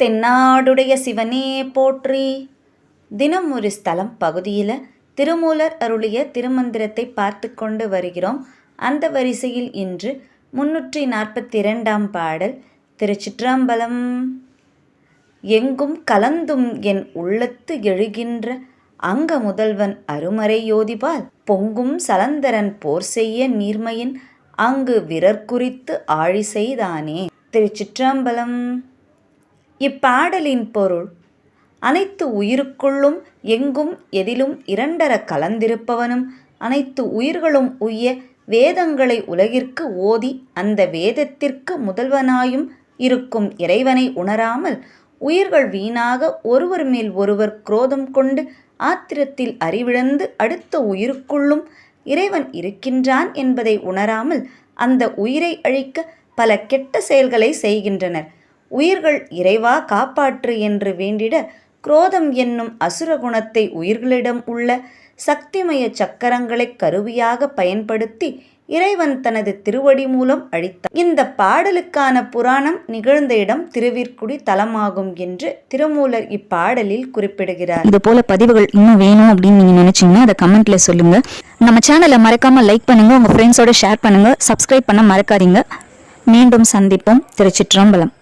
தென்னாடுடைய சிவனே போற்றி. தினம் ஒரு ஸ்தலம் பகுதியில் திருமூலர் அருளிய திருமந்திரத்தை பார்த்து கொண்டு வருகிறோம். அந்த வரிசையில் இன்று முன்னூற்றி நாற்பத்தி இரண்டாம் பாடல் திருச்சிற்றம்பலம். எங்கும் கலந்தும் என் உள்ளத்து எழுகின்ற அங்க முதல்வன் அருமறை யோதிபால் பொங்கும் சலந்தரன் போர் செய்ய நீர்மையின் அங்கு விரற்குறித்து ஆழி செய்தானே. திருச்சிற்றம்பலம். இப்பாடலின் பொருள் அனைத்து உயிருக்குள்ளும் எங்கும் எதிலும் இரண்டர கலந்திருப்பவனும் அனைத்து உயிர்களும் உய்ய வேதங்களை உலகிற்கு ஓதி அந்த வேதத்திற்கு முதல்வனாயும் இருக்கும் இறைவனை உணராமல் உயிர்கள் வீணாக ஒருவர் மேல் ஒருவர் குரோதம் கொண்டு ஆத்திரத்தில் அறிவிழந்து அடுத்த உயிருக்குள்ளும் இறைவன் இருக்கின்றான் என்பதை உணராமல் அந்த உயிரை அழிக்க பல கெட்ட செயல்களை செய்கின்றனர். உயிர்கள் இறைவா காப்பாற்று என்று வேண்டிட குரோதம் என்னும் அசுர குணத்தை உயிர்களிடம் உள்ள சக்திமய சக்கரங்களைக் கருவியாக பயன்படுத்தி இறைவன் தனது திருவடி மூலம் அழித்தார். இந்த பாடலுக்கான புராணம் நிகழ்ந்த இடம் திருவிற்குடி தலமாகும் என்று திருமூலர் இப்பாடலில் குறிப்பிடுகிறார். இது போல பதிவுகள் இன்னும் வேணும் அப்படின்னு நீங்க நினைச்சீங்கன்னா அதை கமெண்ட்ல சொல்லுங்க. நம்ம சேனலை மறக்காம லைக் பண்ணுங்க உங்க ஃப்ரெண்ட்ஸோட ஷேர் பண்ணுங்க சப்ஸ்கிரைப் பண்ண மறக்காதீங்க. மீண்டும் சந்திப்போம் திருச்சிற்றம்பலம்.